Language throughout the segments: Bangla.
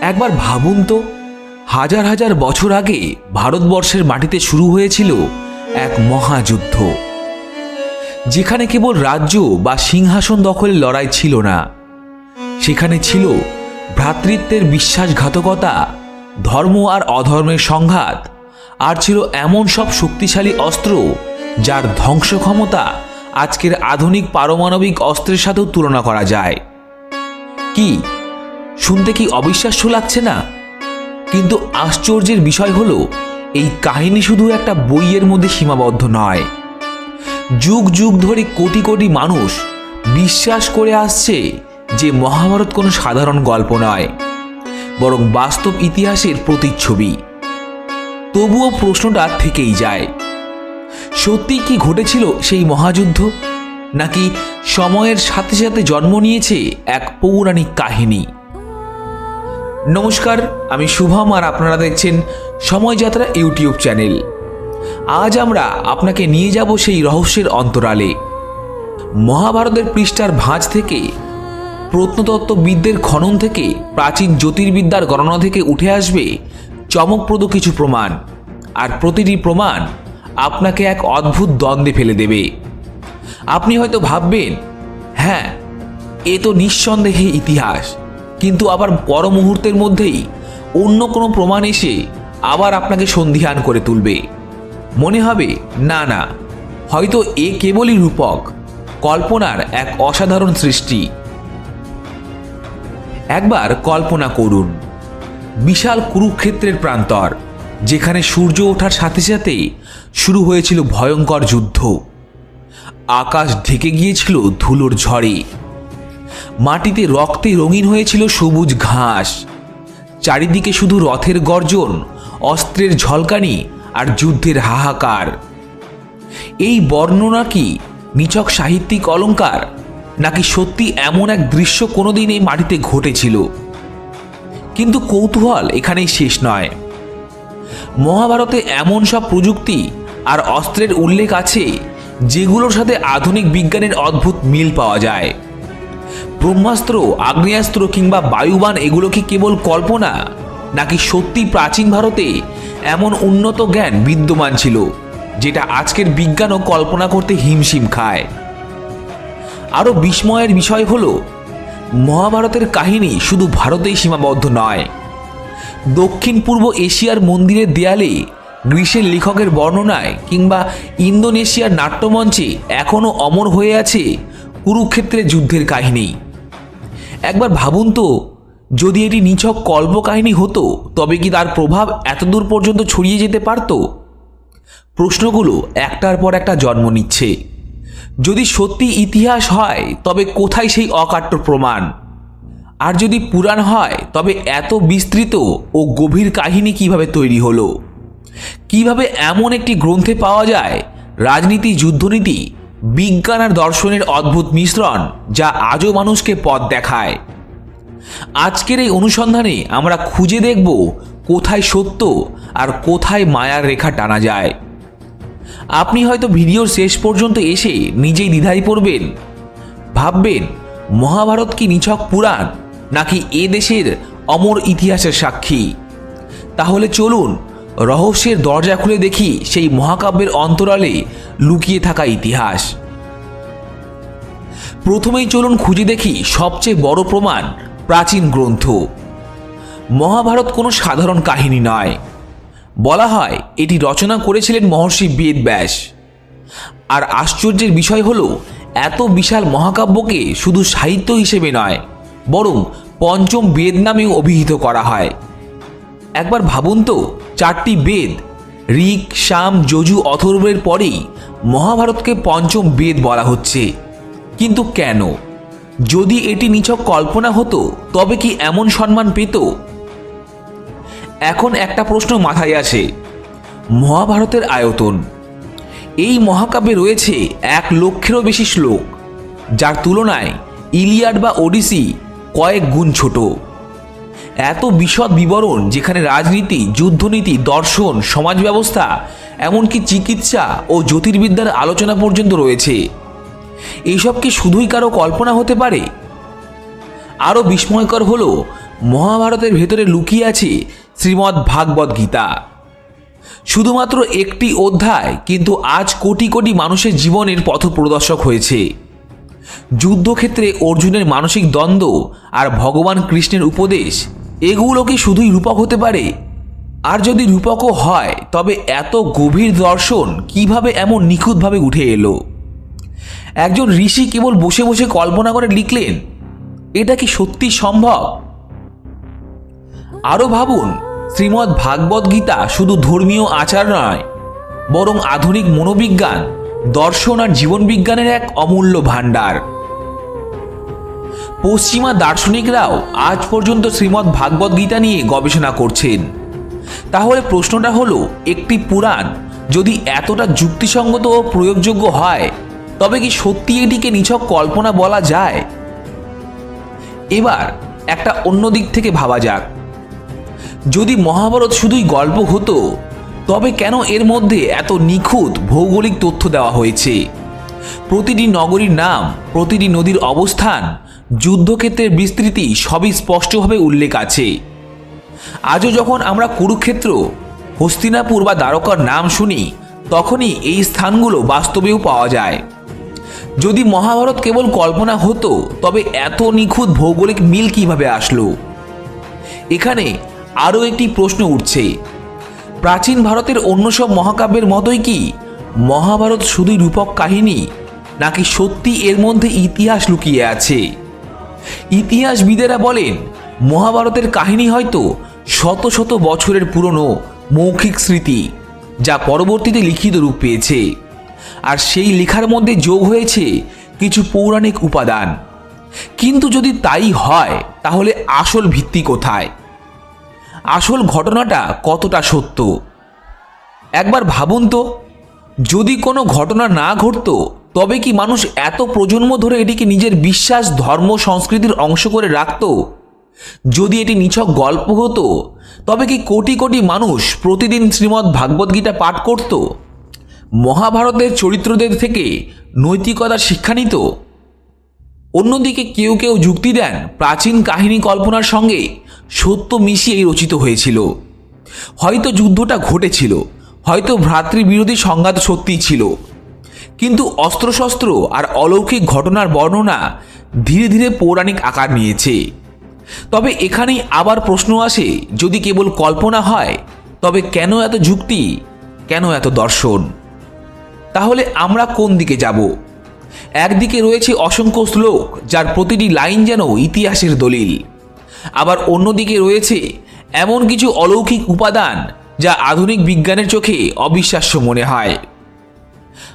একবার ভাবুন তো, হাজার হাজার বছর আগে ভারতবর্ষের মাটিতে শুরু হয়েছিল এক মহাযুদ্ধ। যেখানে কেবল রাজ্য বা সিংহাসন দখলের লড়াই ছিল না, সেখানে ছিল ভ্রাতৃত্বের বিশ্বাসঘাতকতা, ধর্ম আর অধর্মের সংঘাত, আর ছিল এমন সব শক্তিশালী অস্ত্র যার ধ্বংস ক্ষমতা আজকের আধুনিক পারমাণবিক অস্ত্রের সাথেও তুলনা করা যায়। কি? শুনতে কি অবিশ্বাস্য লাগছে না? কিন্তু আশ্চর্যের বিষয় হলো, এই কাহিনী শুধু একটা বইয়ের মধ্যে সীমাবদ্ধ নয়। যুগ যুগ ধরে কোটি কোটি মানুষ বিশ্বাস করে আসছে যে মহাভারত কোনো সাধারণ গল্প নয়, বরং বাস্তব ইতিহাসের প্রতিচ্ছবি। তবুও প্রশ্নটা থেকেই যায় সত্যি কি ঘটেছিল সেই মহাযুদ্ধ? নাকি সময়ের সাথে সাথে জন্ম নিয়েছে এক পৌরাণিক কাহিনী। নমস্কার, আমি শুভম আর আপনারা দেখছেন সময়যাত্রা ইউটিউব চ্যানেল। আজ আমরা আপনাকে নিয়ে যাব সেই রহস্যের অন্তরালে। মহাভারতের পৃষ্ঠার ভাঁজ থেকে, প্রত্নতত্ত্ববিদদের খনন থেকে, প্রাচীন জ্যোতির্বিদ্যার গণনা থেকে উঠে আসবে চমকপ্রদ কিছু প্রমাণ। আর প্রতিটি প্রমাণ আপনাকে এক অদ্ভুত দ্বন্দ্বে ফেলে দেবে। আপনি হয়তো ভাববেন হ্যাঁ এ তো নিঃসন্দেহে ইতিহাস। কিন্তু আবার পর মুহূর্তের মধ্যেই অন্য কোনো প্রমাণ এসে আবার আপনাকে সন্ধিহান করে তুলবে। মনে হবে, না না, হয়তো এ কেবলই রূপক, কল্পনার এক অসাধারণ সৃষ্টি। একবার কল্পনা করুন, বিশাল কুরুক্ষেত্রের প্রান্তর, যেখানে সূর্য ওঠার সাথে সাথেই শুরু হয়েছিল ভয়ঙ্কর যুদ্ধ। আকাশ ঢেকে গিয়েছিল ধুলোর ঝড়ে। মাটিতে রক্তে রঙিন হয়েছিল সবুজ ঘাস। চারিদিকে শুধু রথের গর্জন, অস্ত্রের ঝলকানি আর যুদ্ধের হাহাকার। এই বর্ণনা কি নিছক সাহিত্যিক অলঙ্কার, নাকি সত্যি এমন এক দৃশ্য কোনোদিন এই মাটিতে ঘটেছিল? কিন্তু কৌতূহল এখানেই শেষ নয়। মহাভারতে এমন সব প্রযুক্তি আর অস্ত্রের উল্লেখ আছে যেগুলোর সাথে আধুনিক বিজ্ঞানের অদ্ভুত মিল পাওয়া যায়। ব্রহ্মাস্ত্র, আগ্নেয়াস্ত্র কিংবা বায়ুবান এগুলো কি কেবল কল্পনা? নাকি সত্যি প্রাচীন ভারতে এমন উন্নত জ্ঞান বিদ্যমান ছিল, যেটা আজকের বিজ্ঞানও কল্পনা করতে হিমশিম খায়? আরও বিস্ময়ের বিষয় হলো, মহাভারতের কাহিনী শুধু ভারতেই সীমাবদ্ধ নয়। দক্ষিণ পূর্ব এশিয়ার মন্দিরের দেয়ালে গ্রীসের লেখকের বর্ণনায় কিংবা ইন্দোনেশিয়ার নাট্যমঞ্চে এখনও অমর হয়ে আছে কুরুক্ষেত্রের যুদ্ধের কাহিনী। একবার ভাবুন তো, যদি এটি নিছক কল্পকাহিনী হতো, তবে কি তার প্রভাব এতদূর পর্যন্ত ছড়িয়ে যেতে পারত? প্রশ্নগুলো একটার পর একটা জন্ম নিচ্ছে। যদি সত্যি ইতিহাস হয়, তবে কোথায় সেই অকাট্য প্রমাণ? আর যদি পুরাণ হয়, তবে এত বিস্তৃত ও গভীর কাহিনী কীভাবে তৈরি হলো? কীভাবে এমন একটি গ্রন্থে পাওয়া যায়? রাজনীতি, যুদ্ধনীতি, বিজ্ঞান আর দর্শনের অদ্ভুত মিশ্রণ যা আজও মানুষকে পথ দেখায়। আজকের এই অনুসন্ধানে আমরা খুঁজে দেখব কোথায় সত্য আর কোথায় মায়ার রেখা টানা যায়। আপনি হয়তো ভিডিওর শেষ পর্যন্ত এসে নিজেই দ্বিধায় পড়বেন। ভাববেন, মহাভারত কি নিছক পুরাণ নাকি এ দেশের অমর ইতিহাসের সাক্ষী? তাহলে চলুন রহস্যের দরজা খুলে দেখি সেই মহাকাব্যের অন্তরালে লুকিয়ে থাকা ইতিহাস। প্রথমেই চলুন খুঁজে দেখি সবচেয়ে বড় প্রমাণ, প্রাচীন গ্রন্থ। মহাভারত কোনো সাধারণ কাহিনী নয়। বলা হয়, এটি রচনা করেছিলেন মহর্ষি বেদ ব্যাস। আর আশ্চর্যের বিষয় হলো, এত বিশাল মহাকাব্যকে শুধু সাহিত্য হিসেবে নয়, বরং পঞ্চম বেদ নামেও অভিহিত করা হয়। একবার ভাবুন তো চারটি বেদ, ঋক শাম যজু, অথর্বের পরেই মহাভারতকে পঞ্চম বেদ বলা হচ্ছে। কিন্তু কেন? যদি এটি নিছক কল্পনা হতো, তবে কি এমন সম্মান পেত? এখন একটা প্রশ্ন মাথায় আসে, মহাভারতের আয়তন। এই মহাকাব্যে রয়েছে এক লক্ষেরও বেশি শ্লোক, যার তুলনায় ইলিয়াড বা ওডিসি কয়েক গুণ ছোট। এত বিশদ বিবরণ যেখানে রাজনীতি, যুদ্ধনীতি, দর্শন সমাজ ব্যবস্থা এমনকি চিকিৎসা ও জ্যোতির্বিদ্যার আলোচনা পর্যন্ত রয়েছে। এইসব কি শুধুই কারও কল্পনা হতে পারে? আরও বিস্ময়কর হল, মহাভারতের ভেতরে লুকিয়ে আছে শ্রীমদ্ ভাগবত গীতা। শুধুমাত্র একটি অধ্যায়, কিন্তু আজ কোটি কোটি মানুষের জীবনের পথপ্রদর্শক হয়েছে। যুদ্ধক্ষেত্রে অর্জুনের মানসিক দ্বন্দ্ব আর ভগবান কৃষ্ণের উপদেশ এগুলো কি শুধুই রূপক হতে পারে? আর যদি রূপকও হয়, তবে এত গভীর দর্শন কীভাবে এমন নিখুঁতভাবে উঠে এলো? একজন ঋষি কেবল বসে বসে কল্পনা করে লিখলেন, এটা কি সত্যি সম্ভব? আরও ভাবুন, শ্রীমদ্ ভাগবত গীতা শুধু ধর্মীয় আচার নয়, বরং আধুনিক মনোবিজ্ঞান, দর্শন আর জীবনবিজ্ঞানের এক অমূল্য ভাণ্ডার। পশ্চিমা দার্শনিকরাও আজ পর্যন্ত শ্রীমদ্ ভাগবত গীতা নিয়ে গবেষণা করছেন। তাহলে প্রশ্নটা হলো, একটি পুরাণ যদি এতটা যুক্তিসঙ্গত ও প্রয়োগযোগ্য হয়, তবে কি সত্যি এটিকে নিছক কল্পনা বলা যায়? এবার একটা অন্য দিক থেকে ভাবা যাক। যদি মহাভারত শুধুই গল্প হতো, তবে কেন এর মধ্যে এত নিখুঁত ভৌগোলিক তথ্য দেওয়া হয়েছে? প্রতিটি নগরীর নাম, প্রতিটি নদীর অবস্থান যুদ্ধক্ষেত্রের বিস্তৃতি সবই স্পষ্টভাবে উল্লেখ আছে। আজও যখন আমরা কুরুক্ষেত্র, হস্তিনাপুর বা দ্বারকার নাম শুনি, তখনই এই স্থানগুলো বাস্তবেও পাওয়া যায়। যদি মহাভারত কেবল কল্পনা হতো, তবে এত নিখুঁত ভৌগোলিক মিল কীভাবে আসলো? এখানে আরও একটি প্রশ্ন উঠছে। প্রাচীন ভারতের অন্য সব মহাকাব্যের মতোই কি মহাভারত শুধুই রূপক কাহিনী, নাকি সত্যি এর মধ্যে ইতিহাস লুকিয়ে আছে? ইতিহাসবিদেরা বলেন, মহাভারতের কাহিনী হয়তো শত শত বছরের পুরনো মৌখিক স্মৃতি, যা পরবর্তীতে লিখিত রূপ পেয়েছে। আর সেই লেখার মধ্যে যোগ হয়েছে কিছু পৌরাণিক উপাদান। কিন্তু যদি তাই হয়, তাহলে আসল ভিত্তি কোথায়? আসল ঘটনাটা কতটা সত্য? একবার ভাবুন তো, যদি কোনো ঘটনা না ঘটতো তবে কি মানুষ এত প্রজন্ম ধরে এটিকে নিজের বিশ্বাস, ধর্ম, সংস্কৃতির অংশ করে রাখত? যদি এটি নিছক গল্প হতো, তবে কি কোটি কোটি মানুষ প্রতিদিন শ্রীমদ্ ভাগবত গীতা পাঠ করত? মহাভারতের চরিত্রদের থেকে নৈতিকতার শিক্ষা নিত? অন্যদিকে কেউ কেউ যুক্তি দেন, প্রাচীন কাহিনী কল্পনার সঙ্গে সত্য মিশিয়েই রচিত হয়েছিল। হয়তো যুদ্ধটা ঘটেছিল, হয়তো ভ্রাতৃবিরোধী সংঘাত সত্যিই ছিল কিন্তু অস্ত্রশস্ত্র আর অলৌকিক ঘটনার বর্ণনা ধীরে ধীরে পৌরাণিক আকার নিয়েছে। তবে এখানেই আবার প্রশ্ন আসে, যদি কেবল কল্পনা হয়, তবে কেন এত যুক্তি, কেন এত দর্শন? তাহলে আমরা কোন দিকে যাব? একদিকে রয়েছে অসংখ্য শ্লোক, যার প্রতিটি লাইন যেন ইতিহাসের দলিল। আবার অন্যদিকে রয়েছে এমন কিছু অলৌকিক উপাদান, যা আধুনিক বিজ্ঞানের চোখে অবিশ্বাস্য মনে হয়।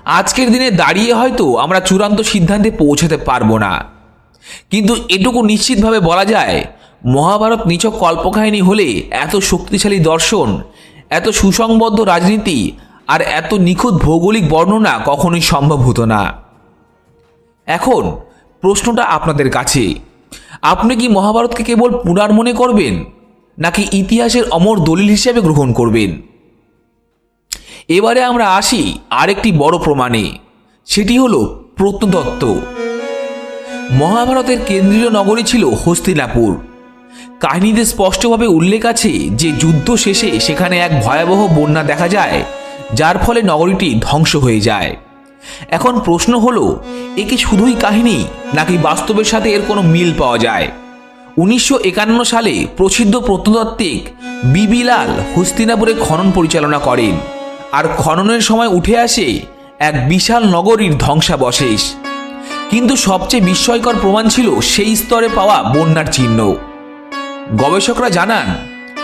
আজকের দিনে দাঁড়িয়ে হয়তো আমরা চূড়ান্ত সিদ্ধান্তে পৌঁছাতে পারব না। কিন্তু এটুকু নিশ্চিতভাবে বলা যায়, মহাভারত নিছক কল্পকাহিনী হলে এত শক্তিশালী দর্শন, এত সুসংবদ্ধ রাজনীতি আর এত নিখুঁত ভৌগোলিক বর্ণনা কখনোই সম্ভব হতো না। এখন প্রশ্নটা আপনাদের কাছে, আপনি কি মহাভারতকে কেবল পুরাণ মনে করবেন, নাকি ইতিহাসের অমর দলিল হিসেবে গ্রহণ করবেন? এবারে আমরা আসি আরেকটি বড় প্রমাণে। সেটি হলো প্রত্নতত্ত্ব। মহাভারতের কেন্দ্রীয় নগরী ছিল হস্তিনাপুর। কাহিনীতে স্পষ্টভাবে উল্লেখ আছে যে যুদ্ধ শেষে সেখানে এক ভয়াবহ বন্যা দেখা যায়, যার ফলে নগরীটি ধ্বংস হয়ে যায়। এখন প্রশ্ন হলো, এ কি শুধুই কাহিনী, নাকি বাস্তবের সাথে এর কোনো মিল পাওয়া যায়? উনিশশো একান্ন সালে প্রসিদ্ধ প্রত্নতাত্ত্বিক বিবিলাল হস্তিনাপুরে খনন পরিচালনা করেন। আর খননের সময় উঠে আসে এক বিশাল নগরীর ধ্বংসাবশেষ। কিন্তু সবচেয়ে বিস্ময়কর প্রমাণ ছিল সেই স্তরে পাওয়া বন্যার চিহ্ন। গবেষকরা জানান,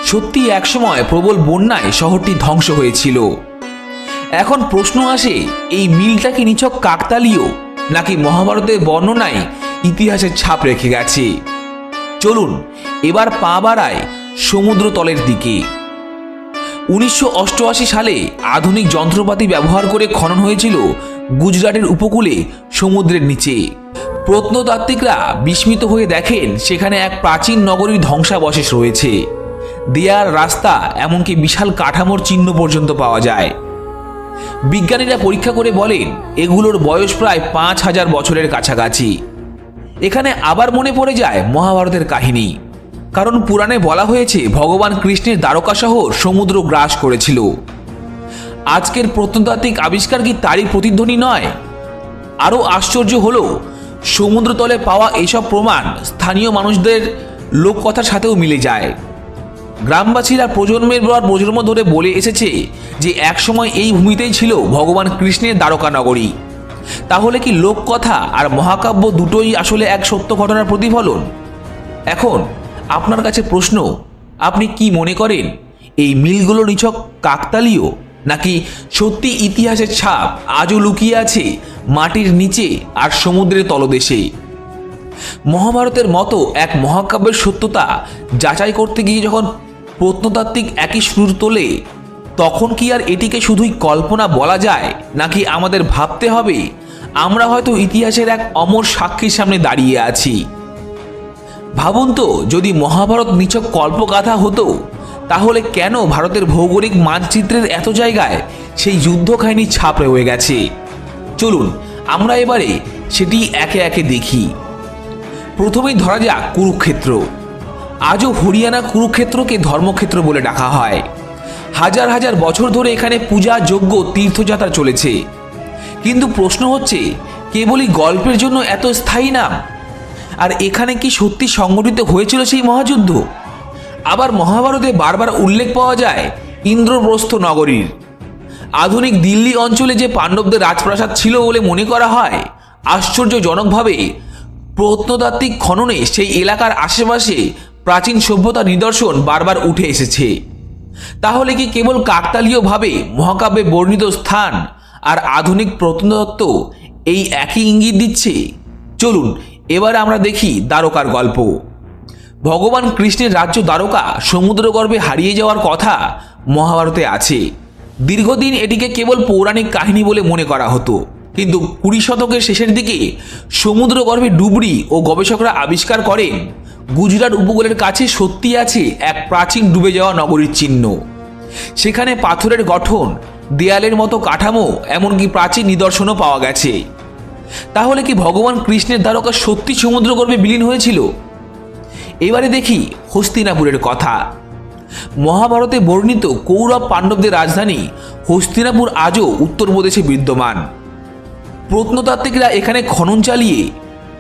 সত্যি একসময় প্রবল বন্যায় শহরটি ধ্বংস হয়েছিল। এখন প্রশ্ন আসে, এই মিলটা কি নিছক কাকতালীয়, নাকি মহাভারতের বর্ণনায় ইতিহাসের ছাপ রেখে গেছে? চলুন, এবার পা বাড়ায় সমুদ্রতলের দিকে। উনিশশো অষ্টআশি সালে আধুনিক যন্ত্রপাতি ব্যবহার করে খনন হয়েছিল গুজরাটের উপকূলে সমুদ্রের নিচে। প্রত্নতাত্ত্বিকরা বিস্মিত হয়ে দেখেন সেখানে এক প্রাচীন নগরীর ধ্বংসাবশেষ রয়েছে। দেয়ার রাস্তা এমনকি বিশাল কাঠামোর চিহ্ন পর্যন্ত পাওয়া যায়। বিজ্ঞানীরা পরীক্ষা করে বলেন, এগুলোর বয়স প্রায় পাঁচ হাজার বছরের কাছাকাছি। এখানে আবার মনে পড়ে যায় মহাভারতের কাহিনী। কারণ পুরাণে বলা হয়েছে, ভগবান কৃষ্ণের দ্বারকা সমুদ্র গ্রাস করেছিল। আজকের প্রত্নতাত্ত্বিক আবিষ্কার কি তারই প্রতিধ্বনি নয়? আরও আশ্চর্য হলো, সমুদ্রতলে পাওয়া এসব প্রমাণ স্থানীয় মানুষদের লোককথার সাথেও মিলে যায়। গ্রামবাসীরা প্রজন্মের পর প্রজন্ম ধরে বলে এসেছে যে, একসময় এই ভূমিতেই ছিল ভগবান কৃষ্ণের দ্বারকা নগরী তাহলে কি লোককথা আর মহাকাব্য দুটোই আসলে এক সত্য ঘটনার প্রতিফলন? এখন আপনার কাছে প্রশ্ন, আপনি কি মনে করেন এই মিলগুলো নিছক কাকতালীয়, নাকি সত্যি ইতিহাসের ছাপ আজও লুকিয়ে আছে মাটির নিচে আর সমুদ্রের তলদেশে? মহাভারতের মতো এক মহাকাব্যের সত্যতা যাচাই করতে গিয়ে যখন প্রত্নতাত্ত্বিক একই সুর তোলে, তখন কি আর এটিকে শুধুই কল্পনা বলা যায়, নাকি আমাদের ভাবতে হবে আমরা হয়তো ইতিহাসের এক অমর সাক্ষীর সামনে দাঁড়িয়ে আছি? ভাবুন তো, যদি মহাভারত নিছক কল্পগাথা হতো, তাহলে কেন ভারতের ভৌগোলিক মানচিত্রের এত জায়গায় সেই যুদ্ধ কাহিনীর ছাপ রয়ে গেছে? চলুন, আমরা এবারে সেটি একে একে দেখি। প্রথমেই ধরা যাক কুরুক্ষেত্র। আজও হরিয়ানা কুরুক্ষেত্রকে ধর্মক্ষেত্র বলে ডাকা হয়। হাজার হাজার বছর ধরে এখানে পূজা, যজ্ঞ, তীর্থযাত্রা চলেছে। কিন্তু প্রশ্ন হচ্ছে, কেবলই গল্পের জন্য এত স্থায়ী নাম? আর এখানে কি সত্যি সংগঠিত হয়েছিল সেই মহাযুদ্ধ? আবার মহাভারতে বারবার উল্লেখ পাওয়া যায় ইন্দ্রপ্রস্থ নগরীর। আধুনিক দিল্লি অঞ্চলে যে পাণ্ডবদের রাজপ্রাসাদ ছিল বলে মনে করা হয়, আশ্চর্যজনকভাবে প্রত্নতাত্ত্বিক খননে সেই এলাকার আশেপাশে প্রাচীন সভ্যতার নিদর্শন বারবার উঠে এসেছে। তাহলে কি কেবল কাকতালীয়ভাবে মহাকাব্যে বর্ণিত স্থান আর আধুনিক প্রত্নতত্ত্ব এই একই ইঙ্গিত দিচ্ছে? চলুন এবারে আমরা দেখি দ্বারকার গল্প। ভগবান কৃষ্ণের রাজ্য দ্বারকা সমুদ্রগর্ভে হারিয়ে যাওয়ার কথা মহাভারতে আছে। দীর্ঘদিন এটিকে কেবল পৌরাণিক কাহিনী বলে মনে করা হতো। কিন্তু কুড়ি শতকের শেষের দিকে সমুদ্রগর্ভে ডুবরি ও গবেষকরা আবিষ্কার করেন, গুজরাট উপকূলের কাছে সত্যি আছে এক প্রাচীন ডুবে যাওয়া নগরীর চিহ্ন। সেখানে পাথরের গঠন, দেয়ালের মতো কাঠামো, এমনকি প্রাচীন নিদর্শনও পাওয়া গেছে। তাহলে কি ভগবান কৃষ্ণের দ্বারকা সত্যি সমুদ্রগর্ভে বিলীন হয়েছিল? এবারে দেখি হস্তিনাপুরের কথা। মহাভারতে বর্ণিত কৌরব পাণ্ডবদের রাজধানী হস্তিনাপুর আজও উত্তরপ্রদেশে বিদ্যমান। প্রত্নতাত্ত্বিকরা এখানে খনন চালিয়ে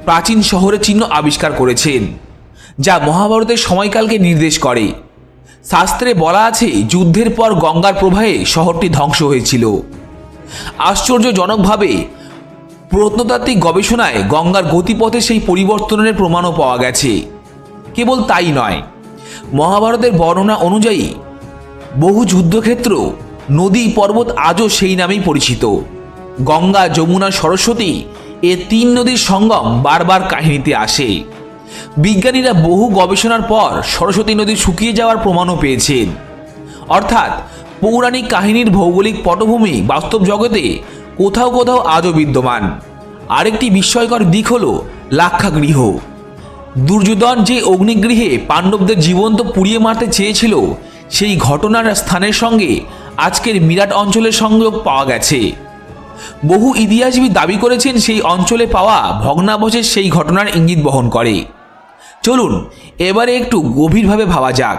প্রাচীন শহরের চিহ্ন আবিষ্কার করেছেন, যা মহাভারতের সময়কালকে নির্দেশ করে। শাস্ত্রে বলা আছে, যুদ্ধের পর গঙ্গার প্রবাহে শহরটি ধ্বংস হয়েছিল। আশ্চর্যজনকভাবে প্রত্নতাত্ত্বিক গবেষণায় গঙ্গার গতিপথে সেই পরিবর্তনের প্রমাণও পাওয়া গেছে। কেবল তাই নয়, মহাভারতের বর্ণনা অনুযায়ী বহু যুদ্ধক্ষেত্র, নদী, পর্বত আজও সেই নামেই পরিচিত। গঙ্গা, যমুনা, সরস্বতী এ তিন নদীর সঙ্গম বারবার কাহিনীতে আসে। বিজ্ঞানীরা বহু গবেষণার পর সরস্বতী নদী শুকিয়ে যাওয়ার প্রমাণও পেয়েছেন। অর্থাৎ পৌরাণিক কাহিনীর ভৌগোলিক পটভূমি বাস্তব জগতে কোথাও কোথাও আজও বিদ্যমান। আরেকটি বিস্ময়কর দিক হল লাক্ষাগৃহ। দুর্যোধন যে অগ্নিগৃহে পাণ্ডবদের জীবন্ত পুড়িয়ে মারতে চেয়েছিল, সেই ঘটনার স্থানের সঙ্গে আজকের মিরাট অঞ্চলের সংযোগ পাওয়া গেছে। বহু ইতিহাসবিদ দাবি করেছেন সেই অঞ্চলে পাওয়া ভগ্নাবশেষ সেই ঘটনার ইঙ্গিত বহন করে। চলুন, এবারে একটু গভীরভাবে ভাবা যাক।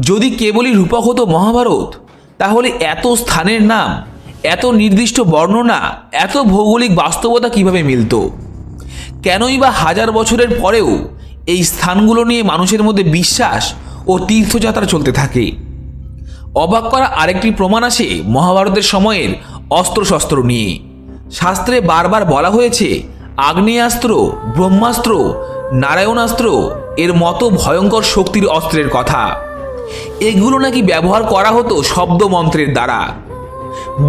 যদি কেবলই রূপক হতো মহাভারত, তাহলে এত স্থানের নাম এত নির্দিষ্ট বর্ণনা, এত ভৌগোলিক বাস্তবতা কীভাবে মিলতো? কেনই বা হাজার বছরের পরেও এই স্থানগুলো নিয়ে মানুষের মধ্যে বিশ্বাস ও তীর্থযাত্রা চলতে থাকে। অবাক করা আরেকটি প্রমাণ আসে মহাভারতের সময়ের অস্ত্রশস্ত্র নিয়ে। শাস্ত্রে বারবার বলা হয়েছে, আগ্নেয়াস্ত্র, ব্রহ্মাস্ত্র, নারায়ণাস্ত্র, এর মতো ভয়ঙ্কর শক্তির অস্ত্রের কথা। এগুলো নাকি ব্যবহার করা হতো শব্দমন্ত্রের দ্বারা।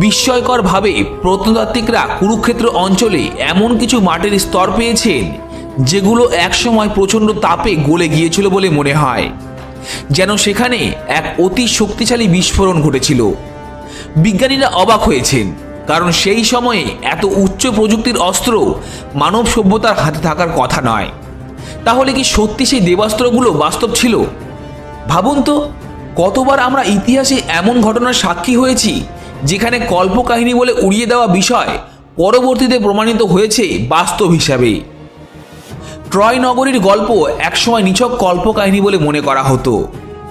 বিস্ময়করভাবে প্রত্নতাত্ত্বিকরা কুরুক্ষেত্র অঞ্চলে এমন কিছু মাটির স্তর পেয়েছেন, যেগুলো একসময় প্রচণ্ড তাপে গলে গিয়েছিল বলে মনে হয়, যেন সেখানে এক অতি শক্তিশালী বিস্ফোরণ ঘটেছিল। বিজ্ঞানীরা অবাক হয়েছেন, কারণ সেই সময়ে এত উচ্চ প্রযুক্তির অস্ত্র মানব সভ্যতার হাতে থাকার কথা নয়। তাহলে কি সত্যি সেই দেবাস্ত্রগুলো বাস্তব ছিল? ভাবুন তো, কতবার আমরা ইতিহাসে এমন ঘটনার সাক্ষী হয়েছি যেখানে কল্পকাহিনী বলে উড়িয়ে দেওয়া বিষয় পরবর্তীতে প্রমাণিত হয়েছে বাস্তব হিসাবে। ট্রয় নগরীর গল্প একসময় নিছক কল্পকাহিনী বলে মনে করা হতো।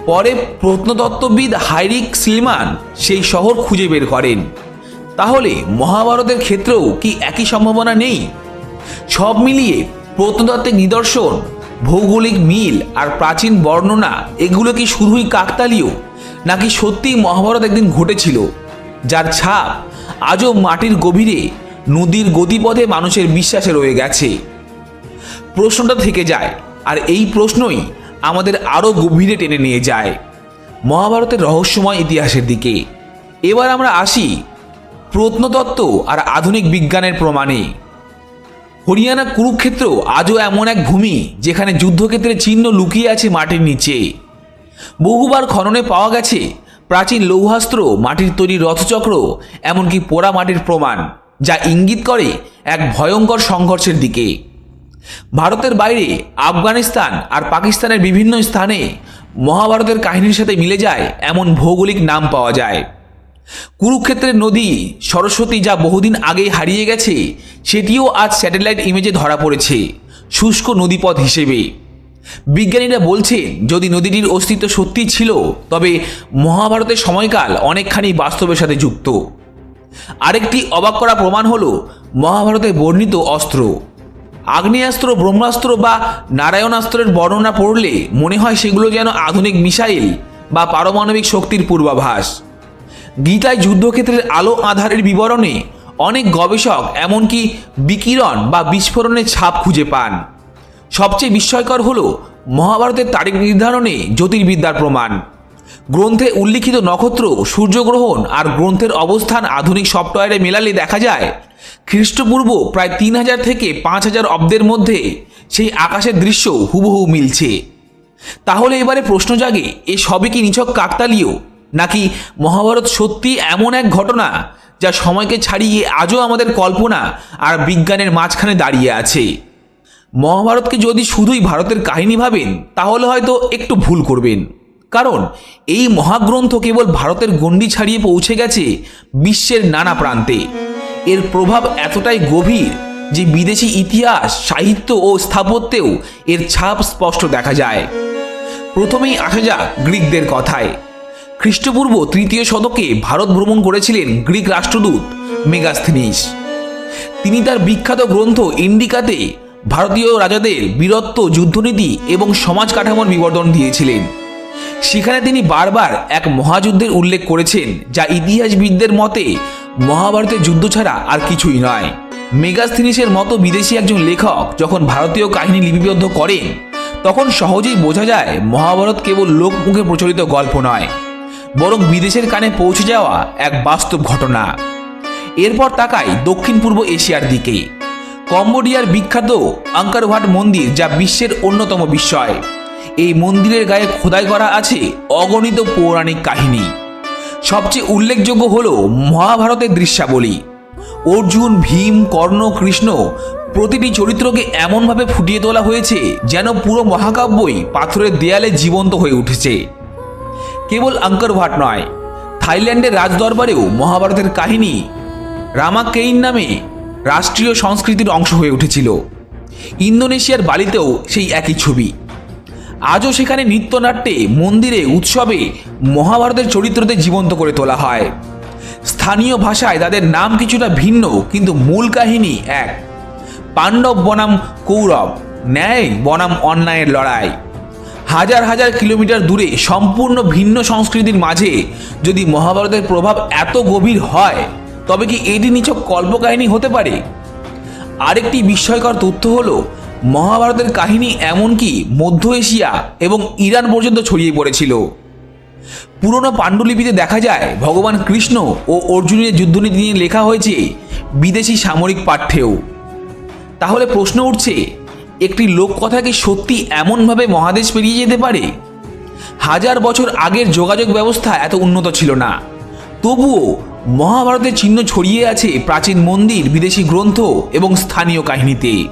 পরে প্রত্নতত্ত্ববিদ হাইরিক সিলমান সেই শহর খুঁজে বের করেন। তাহলে মহাভারতের ক্ষেত্রেও কি একই সম্ভাবনা নেই? সব মিলিয়ে প্রত্নতাত্ত্বিক নিদর্শন, ভৌগোলিক মিল আর প্রাচীন বর্ণনা, এগুলো কি শুধুই কাকতালীয়, নাকি সত্যিই মহাভারত একদিন ঘটেছিল? যার ছাপ আজও মাটির গভীরে, নদীর গতিপথে মানুষের বিশ্বাসে রয়ে গেছে। প্রশ্নটা থেকে যায়, আর এই প্রশ্নই আমাদের আরও গভীরে টেনে নিয়ে যায়। মহাভারতের রহস্যময় ইতিহাসের দিকে। এবার আমরা আসি প্রত্নতত্ত্ব আর আধুনিক বিজ্ঞানের প্রমাণে। হরিয়ানা কুরুক্ষেত্র আজও এমন এক ভূমি যেখানে যুদ্ধক্ষেত্রের চিহ্ন লুকিয়ে আছে মাটির নিচে। বহুবার খননে পাওয়া গেছে প্রাচীন লৌহাস্ত্র মাটির তৈরি রথচক্র, এমনকি পোড়া মাটির প্রমাণ, যা ইঙ্গিত করে এক ভয়ঙ্কর সংঘর্ষের দিকে। ভারতের বাইরে আফগানিস্তান আর পাকিস্তানের বিভিন্ন স্থানে মহাভারতের কাহিনীর সাথে মিলে যায় এমন ভৌগোলিক নাম পাওয়া যায়। কুরুক্ষেত্রের নদী, সরস্বতী যা বহুদিন আগেই হারিয়ে গেছে, সেটিও আজ স্যাটেলাইট ইমেজে ধরা পড়েছে, শুষ্ক নদীপথ হিসেবে। বিজ্ঞানীরা বলছেন যদি নদীটির অস্তিত্ব সত্যি ছিল, তবে মহাভারতের সময়কাল অনেকখানি বাস্তবের সাথে যুক্ত। আরেকটি অবাক করা প্রমাণ হল, মহাভারতে বর্ণিত অস্ত্র। আগ্নেয়াস্ত্র, ব্রহ্মাস্ত্র বা নারায়ণাস্ত্রের বর্ণনা পড়লে মনে হয় সেগুলো যেন আধুনিক মিসাইল বা পারমাণবিক শক্তির পূর্বাভাস। গীতায় যুদ্ধক্ষেত্রের আলো আধারের বিবরণে অনেক গবেষক এমনকি বিকিরণ বা বিস্ফোরণের ছাপ খুঁজে পান। সবচেয়ে বিস্ময়কর হল মহাভারতের তারিখ নির্ধারণে জ্যোতির্বিদ্যার প্রমাণ। গ্রন্থে উল্লিখিত নক্ষত্র, সূর্যগ্রহণ আর গ্রন্থের অবস্থান আধুনিক সফটওয়্যারে মেলালে দেখা যায়, খ্রিস্টপূর্ব প্রায় তিন হাজার থেকে পাঁচ হাজার অব্দের মধ্যে সেই আকাশের দৃশ্য হুবহু মিলছে। তাহলে এবারে প্রশ্ন জাগে, এ সবই কি নিছক কাকতালীয়? নাকি মহাভারত সত্যি এমন এক ঘটনা যা সময়কে ছাড়িয়ে আজও আমাদের কল্পনা আর বিজ্ঞানের মাঝখানে দাঁড়িয়ে আছে? মহাভারতকে যদি শুধুই ভারতের কাহিনী ভাবেন, তাহলে হয়তো একটু ভুল করবেন। কারণ, এই মহাগ্রন্থ কেবল ভারতের গণ্ডি ছাড়িয়ে পৌঁছে গেছে বিশ্বের নানা প্রান্তে। এর প্রভাব এতটাই গভীর যে বিদেশি ইতিহাস, সাহিত্য ও স্থাপত্যেও এর ছাপ স্পষ্ট দেখা যায়। প্রথমেই আসা যাক গ্রিকদের কথায়। খ্রিস্টপূর্ব তৃতীয় শতকে ভারত ভ্রমণ করেছিলেন গ্রিক রাষ্ট্রদূত মেগাস্থিনিস। তিনি তার বিখ্যাত গ্রন্থ ইন্ডিকাতে ভারতীয় রাজাদের বীরত্ব, যুদ্ধনীতি এবং সমাজ কাঠামোর বিবর্তন দিয়েছিলেন। সেখানে তিনি বারবার এক মহাযুদ্ধের উল্লেখ করেছেন, যা ইতিহাসবিদদের মতে মহাভারতের যুদ্ধ ছাড়া আর কিছুই নয়। মেগাস্থিনিসের মতো বিদেশি একজন লেখক যখন ভারতীয় কাহিনী লিপিবদ্ধ করেন, তখন সহজেই বোঝা যায় মহাভারত কেবল লোকমুখে প্রচলিত গল্প নয়, বরং বিদেশের কানে পৌঁছে যাওয়া এক বাস্তব ঘটনা। এরপর তাকাই দক্ষিণ পূর্ব এশিয়ার দিকে। কম্বোডিয়ার বিখ্যাত আঙ্কারভাট মন্দির যা বিশ্বের অন্যতম বিস্ময়। এই মন্দিরের গায়ে খোদাই করা আছে অগণিত পৌরাণিক কাহিনী। সবচেয়ে উল্লেখযোগ্য হল মহাভারতের দৃশ্যাবলী। অর্জুন, ভীম, কর্ণ, কৃষ্ণ প্রতিটি চরিত্রকে এমনভাবে ফুটিয়ে তোলা হয়েছে যেন পুরো মহাকাব্যই পাথরের দেয়ালে জীবন্ত হয়ে উঠেছে। কেবল আঙ্কর ভাট নয়, থাইল্যান্ডের রাজদরবারেও মহাভারতের কাহিনী রামাকেইন নামে রাষ্ট্রীয় সংস্কৃতির অংশ হয়ে উঠেছিল। ইন্দোনেশিয়ার বালিতেও সেই একই ছবি। আজও সেখানে নৃত্যনাট্যে, মন্দিরে, উৎসবে মহাভারতের চরিত্রদের জীবন্ত করে তোলা হয়। স্থানীয় ভাষায় তাদের নাম কিছুটা ভিন্ন, কিন্তু মূল কাহিনী এক। পাণ্ডব বনাম কৌরব, ন্যায় বনাম অন্যায়ের লড়াই। হাজার হাজার কিলোমিটার দূরে সম্পূর্ণ ভিন্ন সংস্কৃতির মাঝে যদি মহাভারতের প্রভাব এত গভীর হয় তবে কি এটি নিছক কল্পকাহিনী হতে পারে? আরেকটি বিস্ময়কর তথ্য হলো, মহাভারতের কাহিনী এমনকি মধ্য এশিয়া এবং ইরান পর্যন্ত ছড়িয়ে পড়েছিল। পুরনো পাণ্ডুলিপিতে দেখা যায়, ভগবান কৃষ্ণ ও অর্জুনের যুদ্ধনীতি নিয়ে লেখা হয়েছে, বিদেশি সামরিক পাঠ্যেও। তাহলে প্রশ্ন উঠছে, একটি লোককথা কি সত্যি এমনভাবে মহাদেশ পেরিয়ে যেতে পারে? হাজার বছর আগের যোগাযোগ ব্যবস্থা এত উন্নত ছিল না। তবুও মহাভারতের চিহ্ন ছড়িয়ে আছে প্রাচীন মন্দির, বিদেশি গ্রন্থ এবং স্থানীয় কাহিনীতে।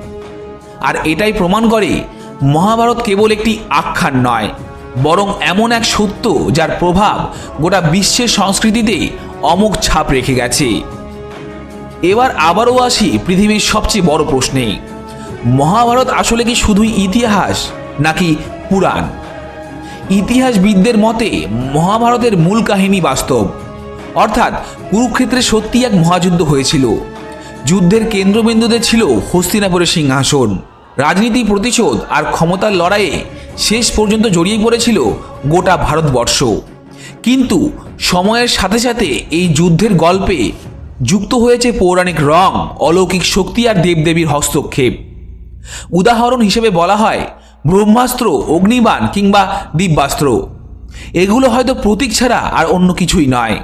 আর এটাই প্রমাণ করে মহাভারত কেবল একটি আখ্যান নয়, বরং এমন এক সত্য যার প্রভাব গোটা বিশ্বের সংস্কৃতিতে অমোঘ ছাপ রেখে গেছে। এবার আবারও আসি পৃথিবীর সবচেয়ে বড় প্রশ্নে, মহাভারত আসলে কি শুধুই ইতিহাস নাকি পুরাণ? ইতিহাসবিদদের মতে মহাভারতের মূল কাহিনী বাস্তব। অর্থাৎ কুরুক্ষেত্রে সত্যি এক মহাযুদ্ধ হয়েছিল। যুদ্ধের কেন্দ্রবিন্দুতে ছিল হস্তিনাপুরের সিংহাসন। রাজনীতি প্রতিশোধ আর ক্ষমতার লড়াইয়ে শেষ পর্যন্ত জড়িয়ে পড়েছিল গোটা ভারতবর্ষ। কিন্তু সময়ের সাথে সাথে এই যুদ্ধের গল্পে যুক্ত হয়েছে পৌরাণিক রং, অলৌকিক শক্তি আর দেবদেবীর হস্তক্ষেপ। উদাহরণ হিসেবে বলা হয় ব্রহ্মাস্ত্র, অগ্নিবাণ কিংবা দিব্যাস্ত্র। এগুলো হয়তো প্রতীক ছাড়া আর অন্য কিছুই নয়।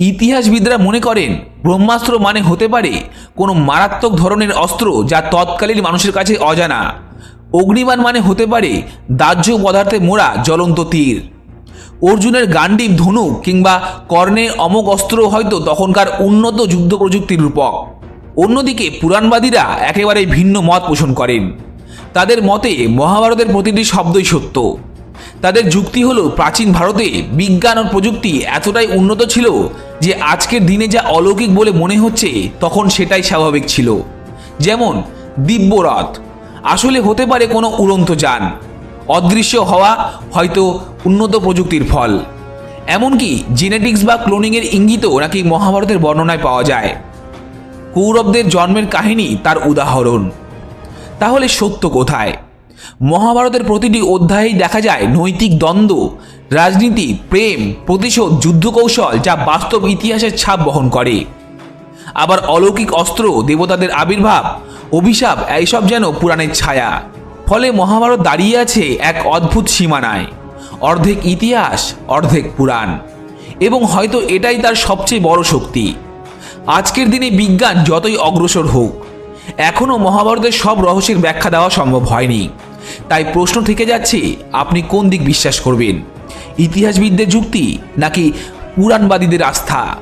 ইতিহাসবিদরা মনে করেন, ব্রহ্মাস্ত্র মানে হতে পারে কোনো মারাত্মক ধরনের অস্ত্র যা তৎকালীন মানুষের কাছে অজানা। অগ্নিবাণ মানে হতে পারে দাহ্য পদার্থে মোড়া জ্বলন্ত তীর। অর্জুনের গান্ডীব ধনুক কিংবা কর্ণের অমোক অস্ত্র হয়তো তখনকার উন্নত যুদ্ধ প্রযুক্তির রূপক। অন্যদিকে পুরাণবাদীরা একেবারে ভিন্ন মত পোষণ করেন। তাদের মতে মহাভারতের প্রতিটি শব্দই সত্য। তাদের যুক্তি হলো, প্রাচীন ভারতে বিজ্ঞান ও প্রযুক্তি এতটাই উন্নত ছিল যে আজকের দিনে যা অলৌকিক বলে মনে হচ্ছে, তখন সেটাই স্বাভাবিক ছিল। যেমন দিব্যরথ আসলে হতে পারে কোনো উড়ন্ত যান। অদৃশ্য হওয়া হয়তো উন্নত প্রযুক্তির ফল। এমনকি জেনেটিক্স বা ক্লোনিংয়ের ইঙ্গিতও নাকি মহাভারতের বর্ণনায় পাওয়া যায়। কৌরবদের জন্মের কাহিনী তার উদাহরণ। তাহলে সত্য কোথায়? মহাভারতের প্রতিটি অধ্যায়েই দেখা যায় নৈতিক দ্বন্দ্ব, রাজনীতি, প্রেম, প্রতিশোধ যুদ্ধ কৌশল যা বাস্তব ইতিহাসের ছাপ বহন করে। আবার অলৌকিক অস্ত্র, দেবতাদের আবির্ভাব, অভিশাপ, এইসব যেন পুরাণের ছায়া। ফলে মহাভারত দাঁড়িয়ে আছে এক অদ্ভুত সীমানায়। অর্ধেক ইতিহাস, অর্ধেক পুরাণ। এবং হয়তো এটাই তার সবচেয়ে বড় শক্তি। আজকের দিনে বিজ্ঞান যতই অগ্রসর হোক এখনও মহাভারতের সব রহস্যের ব্যাখ্যা দেওয়া সম্ভব হয়নি। তাই প্রশ্ন থেকে যাচ্ছে, আপনি কোন দিক বিশ্বাস করবেন? ইতিহাসবিদদের যুক্তি নাকি পুরাণবাদীদের আস্থা?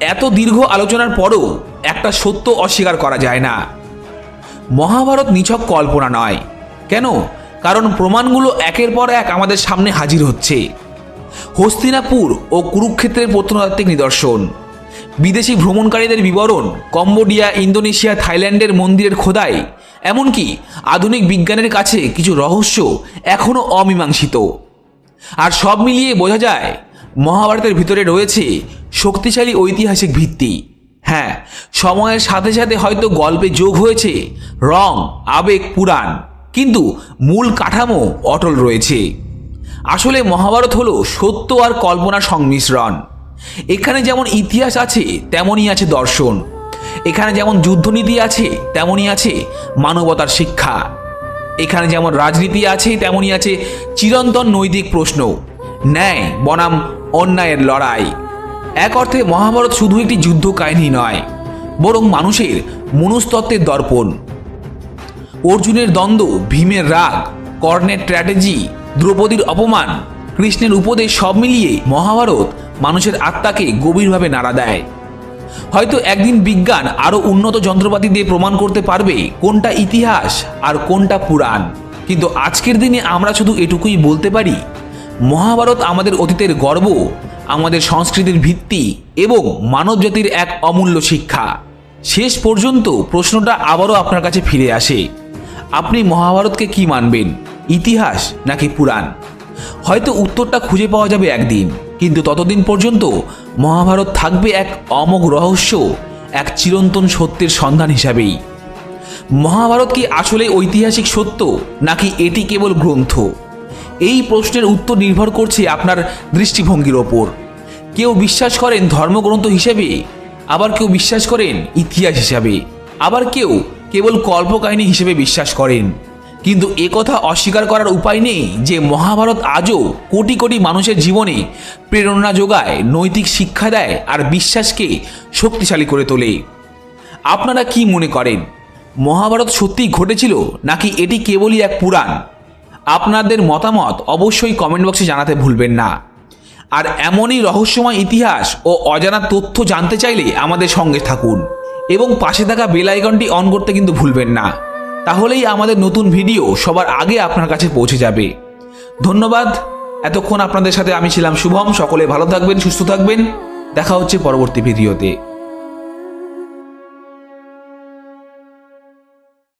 এত দীর্ঘ আলোচনার পরও একটা সত্য অস্বীকার করা যায় না। মহাভারত নিছক কল্পনা নয়। কেন? কারণ প্রমাণগুলো একের পর এক আমাদের সামনে হাজির হচ্ছে। হস্তিনাপুর ও কুরুক্ষেত্রের প্রত্নতাত্ত্বিক নিদর্শন। বিদেশি ভ্রমণকারীদের বিবরণ কম্বোডিয়া, ইন্দোনেশিয়া, থাইল্যান্ডের মন্দিরের খোদাই এমনকি আধুনিক বিজ্ঞানের কাছে কিছু রহস্য এখনও অমীমাংসিত। আর সব মিলিয়ে বোঝা যায়, মহাভারতের ভিতরে রয়েছে শক্তিশালী ঐতিহাসিক ভিত্তি। হ্যাঁ সময়ের সাথে সাথে হয়তো গল্পে যোগ হয়েছে রং, আবেগ, পুরাণ, কিন্তু মূল কাঠামো অটল রয়েছে। আসলে মহাভারত হলো সত্য আর কল্পনার সংমিশ্রণ। এখানে যেমন ইতিহাস আছে, তেমনই আছে দর্শন। এখানে যেমন যুদ্ধনীতি আছে, তেমনই আছে মানবতার শিক্ষা। এখানে যেমন রাজনীতি আছে, তেমনই আছে চিরন্তন নৈতিক প্রশ্ন। ন্যায় বনাম অন্যায়ের লড়াই। এক অর্থে মহাভারত শুধু একটি যুদ্ধ কাহিনী নয়, বরং মানুষের মনস্তত্ত্বের দর্পণ। অর্জুনের দ্বন্দ্ব, ভীমের রাগ, কর্ণের স্ট্র্যাটেজি দ্রৌপদীর অপমান, কৃষ্ণের উপদেশ সব মিলিয়ে মহাভারত মানুষের আত্মাকে গভীরভাবে নাড়া দেয়। হয়তো একদিন বিজ্ঞান আরও উন্নত যন্ত্রপাতি দিয়ে প্রমাণ করতে পারবে কোনটা ইতিহাস আর কোনটা পুরাণ। কিন্তু আজকের দিনে আমরা শুধু এটুকুই বলতে পারি, মহাভারত আমাদের অতীতের গর্ব, আমাদের সংস্কৃতির ভিত্তি এবং মানবজাতির এক অমূল্য শিক্ষা। শেষ পর্যন্ত প্রশ্নটা আবারও আপনার কাছে ফিরে আসে, আপনি মহাভারতকে কি মানবেন, ইতিহাস নাকি পুরাণ? হয়তো উত্তরটা খুঁজে পাওয়া যাবে একদিন। কিন্তু ততদিন পর্যন্ত মহাভারত থাকবে এক অমোঘ রহস্য, এক চিরন্তন সত্যের সন্ধান হিসাবেই। মহাভারত কি আসলে ঐতিহাসিক সত্য, নাকি এটি কেবল গ্রন্থ? এই প্রশ্নের উত্তর নির্ভর করছে আপনার দৃষ্টিভঙ্গির ওপর। কেউ বিশ্বাস করেন ধর্মগ্রন্থ হিসেবে, আবার কেউ বিশ্বাস করেন ইতিহাস হিসাবে। আবার কেউ কেবল কল্পকাহিনী হিসেবে বিশ্বাস করেন। কিন্তু একথা অস্বীকার করার উপায় নেই যে মহাভারত আজও কোটি কোটি মানুষের জীবনে প্রেরণা যোগায়, নৈতিক শিক্ষা দেয় আর বিশ্বাসকে শক্তিশালী করে তোলে। আপনারা কি মনে করেন, মহাভারত সত্যিই ঘটেছিল নাকি এটি কেবলই এক পুরাণ? আপনাদের মতামত অবশ্যই কমেন্ট বক্সে জানাতে ভুলবেন না। আর এমনই রহস্যময় ইতিহাস ও অজানা তথ্য জানতে চাইলে আমাদের সঙ্গে থাকুন এবং পাশে থাকা বেল আইকনটি অন করতে কিন্তু ভুলবেন না। তাহলেই আমাদের নতুন ভিডিও সবার আগে আপনার কাছে পৌঁছে যাবে। ধন্যবাদ। এতক্ষণ আপনাদের সাথে আমি ছিলাম শুভম। সকলে ভালো থাকবেন, সুস্থ থাকবেন। দেখা হচ্ছে পরবর্তী ভিডিওতে।